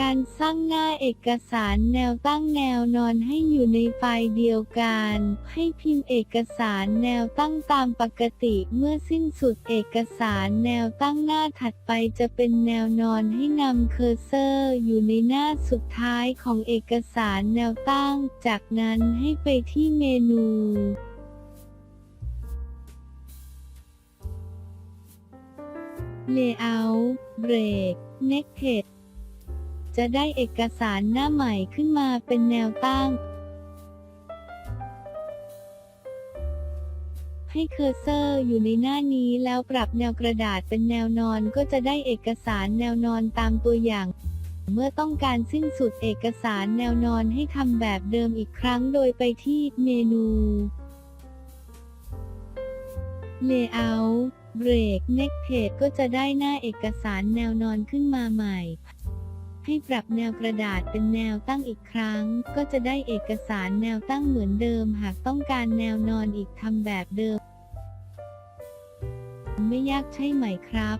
การสร้างหน้าเอกสารแนวตั้งแนวนอนให้อยู่ในไฟล์เดียวกัน ให้พิมพ์เอกสารแนวตั้งตามปกติเมื่อสิ้นสุดเอกสารแนวตั้งหน้าถัดไปจะเป็นแนวนอนให้นำเคอร์เซอร์อยู่ในหน้าสุดท้ายของเอกสารแนวตั้ง จากนั้นให้ไปที่เมนู Layout Break Next Page จะได้เอกสารหน้าใหม่ขึ้นมาเป็นแนวตั้ง ให้เคอร์เซอร์อยู่ในหน้านี้แล้วปรับแนวกระดาษเป็นแนวนอนก็จะได้เอกสารแนวนอนตามตัวอย่าง เมื่อต้องการสิ้นสุดเอกสารแนวนอนให้ทำแบบเดิมอีกครั้งโดยไปที่เมนู Layout Break Next Page ก็จะได้หน้าเอกสารแนวนอนขึ้นมาใหม่ ให้ปรับแนวกระดาษเป็นแนวตั้งอีกครั้ง ก็จะได้เอกสารแนวตั้งเหมือนเดิม หากต้องการแนวนอนอีกทำแบบเดิม ไม่ยากใช่ไหมครับ